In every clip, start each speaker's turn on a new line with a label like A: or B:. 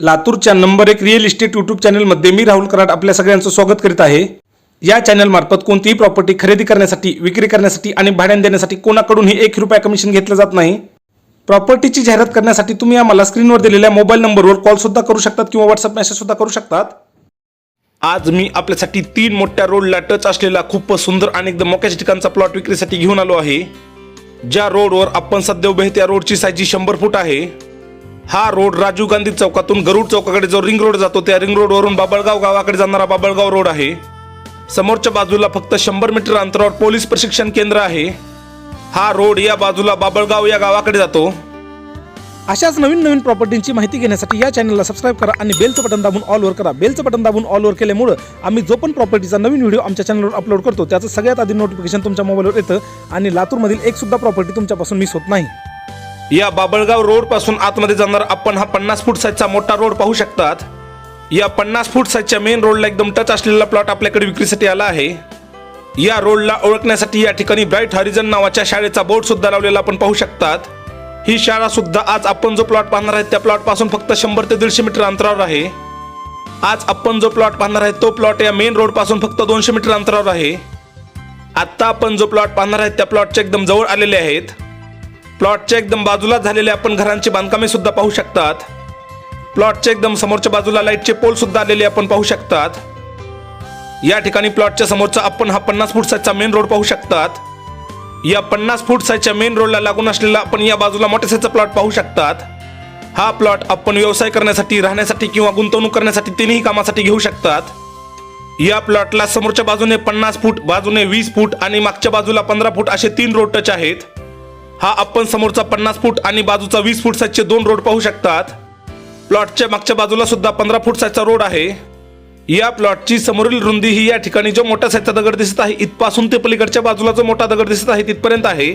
A: लातूरच्या नंबर एक real estate YouTube चॅनलमध्ये मी राहुल कराड आपल्या सगळ्यांचं स्वागत करीत आहे. या चॅनलमार्फत कोणतीही प्रॉपर्टी खरेदी करण्यासाठी विक्री करण्यासाठी आणि भाड्याने देण्यासाठी कोणाकडूनही एक रुपया कमिशन घेतलं जात नाही. प्रॉपर्टीची जाहिरात करण्यासाठी तुम्ही आम्हाला स्क्रीनवर दिलेल्या मोबाईल नंबरवर कॉलसुद्धा करू शकतात किंवा व्हॉट्सअप मेसेजसुद्धा करू शकतात. आज मी आपल्यासाठी तीन मोठ्या रोडला टच असलेला खूप सुंदर आणि एकदम मोक्याच्या ठिकाणचा प्लॉट विक्रीसाठी घेऊन आलो आहे. ज्या रोडवर आपण सध्या उभे त्या रोडची साईज शंभर फूट आहे. हा रोड राजीव गांधी चौकातून गरुड चौकाकडे जो रिंग रोड जातो त्या रिंग रोडवरून बाबळगाव गावाकडे जाणारा बाबळगाव रोड आहे. समोरच्या बाजूला फक्त शंभर मीटर अंतरावर पोलीस प्रशिक्षण केंद्र आहे. हा रोड या बाजूला बाबळगाव या गावाकडे जातो. अशाच नवीन नवीन प्रॉपर्टींची माहिती घेण्यासाठी या चॅनलला सबस्क्राईब करा आणि बेलचं बटन दाबून ऑलवर करा. बेलचं बटन दाबून ऑलवर केल्यामुळं आम्ही जो पण प्रॉपर्टीचा नवीन व्हिडिओ आमच्या चॅनलवर अपलोड करतो त्याचं सगळ्यात आधी नोटिफिकेशन तुमच्या मोबाईलवर येतं आणि लातूरमधील एक सुद्धा प्रॉपर्टी तुमच्यापासून मिस होत नाही. या बाबळगाव रोडपासून आतमध्ये जाणार आपण हा पन्नास फूट साईजचा मोठा रोड पाहू शकतात. या पन्नास फूट साईजच्या मेन रोडला एकदम टच असलेला प्लॉट आपल्याकडे विक्रीसाठी आला आहे. या रोडला ओळखण्यासाठी या ठिकाणी ब्राईट हरिजन नावाच्या शाळेचा बोर्ड सुद्धा लावलेला आपण पाहू शकतात. ही शाळा सुद्धा आज आपण जो प्लॉट पाहणार आहे त्या प्लॉटपासून फक्त शंभर ते दीडशे मीटर अंतरावर आहे. आज आपण जो प्लॉट पाहणार आहे तो प्लॉट या मेन रोडपासून फक्त दोनशे मीटर अंतरावर आहे. आत्ता आपण जो प्लॉट पाहणार आहे त्या प्लॉटच्या एकदम जवळ आलेले आहेत. प्लॉटच्या एकदम बाजूला झालेले आपण घरांची बांधकामे सुद्धा पाहू शकतात. प्लॉटच्या एकदम समोरच्या बाजूला लाईटचे पोल सुद्धा आलेले आपण पाहू शकतात. या ठिकाणी प्लॉटच्या समोरचा आपण हा पन्नास फूट साईजचा मेन रोड पाहू शकतात. या पन्नास फूट साईजच्या मेन रोडला लागून असलेला आपण या बाजूला मोठ्या साईजचा प्लॉट पाहू शकतात. हा प्लॉट आपण व्यवसाय करण्यासाठी राहण्यासाठी किंवा गुंतवणूक करण्यासाठी तिन्ही कामासाठी घेऊ शकतात. या प्लॉटला समोरच्या बाजूने पन्नास फूट बाजूने वीस फूट आणि मागच्या बाजूला पंधरा फूट असे तीन रोड टच आहेत. हा आपण समोरचा पन्नास फूट आणि बाजूचा वीस फूट साईजचे दोन रोड पाहू शकतात. प्लॉटच्या मागच्या बाजूला सुद्धा पंधरा फूट साईजचा रोड आहे. या प्लॉटची समोरील रुंदी ही या ठिकाणी जो मोठा साईजचा दगड दिसत आहे इथपासून ते पलीकडच्या बाजूला जो मोठा दगड दिसत आहे तिथपर्यंत आहे.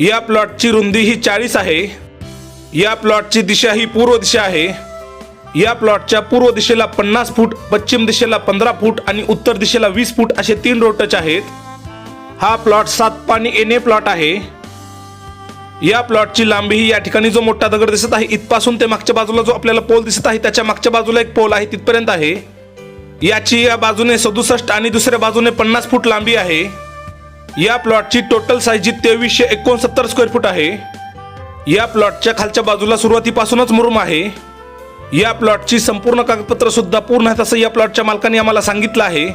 A: या प्लॉटची रुंदी ही चाळीस आहे. या प्लॉटची दिशा ही पूर्व दिशा आहे. या प्लॉटच्या पूर्व दिशेला पन्नास फूट पश्चिम दिशेला पंधरा फूट आणि उत्तर दिशेला वीस फूट असे तीन रोड टच आहेत. हा प्लॉट सात पाणी ए प्लॉट आहे. या प्लॉटची लांबी ही या ठिकाणी जो मोठा दगड दिसत आहे इथपासून ते मागच्या बाजूला जो आपल्याला पोल दिसत आहे त्याच्या मागच्या बाजूला एक पोल आहे तिथपर्यंत आहे. याची या बाजूने सदुसष्ट आणि दुसऱ्या बाजूने पन्नास फूट लांबी आहे. या प्लॉटची टोटल साईज जी तेवीसशे एकोणसत्तर स्क्वेअर फूट आहे. या प्लॉटच्या खालच्या बाजूला सुरुवातीपासूनच मुरुम आहे. या प्लॉटची संपूर्ण कागदपत्र सुद्धा पूर्ण आहेत असं या प्लॉटच्या मालकाने आम्हाला सांगितलं आहे.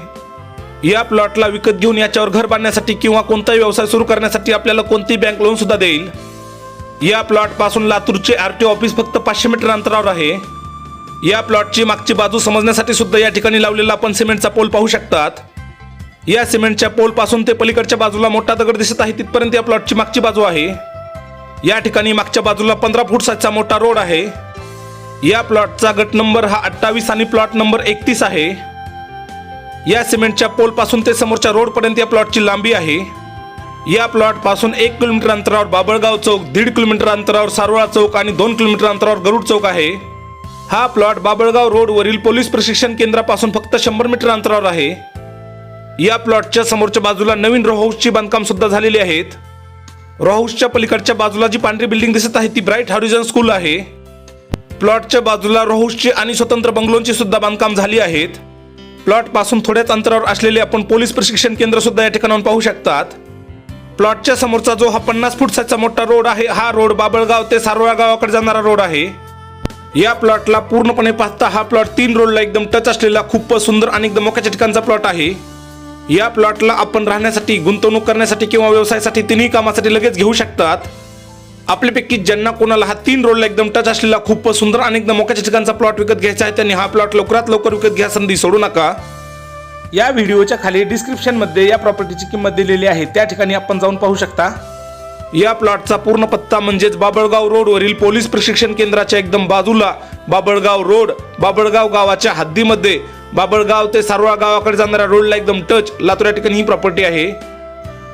A: या प्लॉटला विकत घेऊन याच्यावर घर बांधण्यासाठी किंवा कोणताही व्यवसाय सुरू करण्यासाठी आपल्याला कोणती बँक लोन सुद्धा देईल? या प्लॉटपासून लातूरचे आर टी ऑफिस फक्त पाचशे मीटर अंतरावर आहे. या प्लॉटची मागची बाजू समजण्यासाठी सुद्धा या ठिकाणी लावलेला आपण सिमेंटचा पोल पाहू शकतात. या सिमेंटच्या पोलपासून ते पलीकडच्या बाजूला मोठा दगड दिसत आहे तिथपर्यंत या प्लॉटची मागची बाजू आहे. या ठिकाणी मागच्या बाजूला पंधरा फूट साईजचा मोठा रोड आहे. या प्लॉटचा गट नंबर हा अठ्ठावीस आणि प्लॉट नंबर एकतीस आहे. या सिमेंटच्या पोलपासून ते समोरच्या रोडपर्यंत या प्लॉटची लांबी आहे. या प्लॉटपासून एक किलोमीटर अंतरावर बाबळगाव चौक दीड किलोमीटर अंतरावर सारोळा चौक आणि दोन किलोमीटर अंतरावर गरुड चौक आहे. हा प्लॉट बाबळगाव रोडवरील पोलीस प्रशिक्षण केंद्रापासून फक्त शंभर मीटर अंतरावर आहे. या प्लॉटच्या समोरच्या बाजूला नवीन रो हाऊसची बांधकाम सुद्धा झालेली आहेत. रो हाऊसच्या पलीकडच्या बाजूला जी पांढरी बिल्डिंग दिसत आहे ती ब्राईट हॉरिझन स्कूल आहे. प्लॉटच्या बाजूला रो हाऊसची आणि स्वतंत्र बंगलोंची सुद्धा बांधकाम झाली आहेत. प्लॉटपासून थोड्याच अंतरावर असलेले आपण पोलीस प्रशिक्षण केंद्र सुद्धा या ठिकाणाहून पाहू शकतात. प्लॉटच्या समोरचा जो हा पन्नास फूट साईजचा मोठा रोड आहे हा रोड बाबळगाव ते सारोळा गावाकडे जाणारा रोड आहे. या प्लॉटला पूर्णपणे पाहता हा प्लॉट तीन रोडला एकदम टच असलेला खूप सुंदर आणि एकदम मोक्याच्या ठिकाणचा प्लॉट आहे. या प्लॉटला आपण राहण्यासाठी गुंतवणूक करण्यासाठी किंवा व्यवसायासाठी तिन्ही कामासाठी लगेच घेऊ शकतात. आपल्यापैकी ज्यांना कोणाला हा तीन रोडला एकदम टच असलेला खूप सुंदर आणि एकदम मोक्याच्या ठिकाणचा प्लॉट विकत घ्यायचा आहे त्यांनी हा प्लॉट लवकरात लवकर विकत घ्या संधी सोडू नका. या व्हिडिओच्या खाली डिस्क्रिप्शनमध्ये या प्रॉपर्टीची किंमत दिलेली आहे. त्या ठिकाणी आपण जाऊन पाहू शकता. या प्लॉटचा पूर्ण पत्ता म्हणजेच बाबळगाव रोडवरील पोलीस प्रशिक्षण केंद्राच्या एकदम बाजूला बाबळगाव रोड बाबळगाव गावाच्या हद्दीमध्ये. बाबळगाव ते सारोळा गावाकडे जाणाऱ्या रोडला एकदम टच लातूर या ठिकाणी ही प्रॉपर्टी आहे.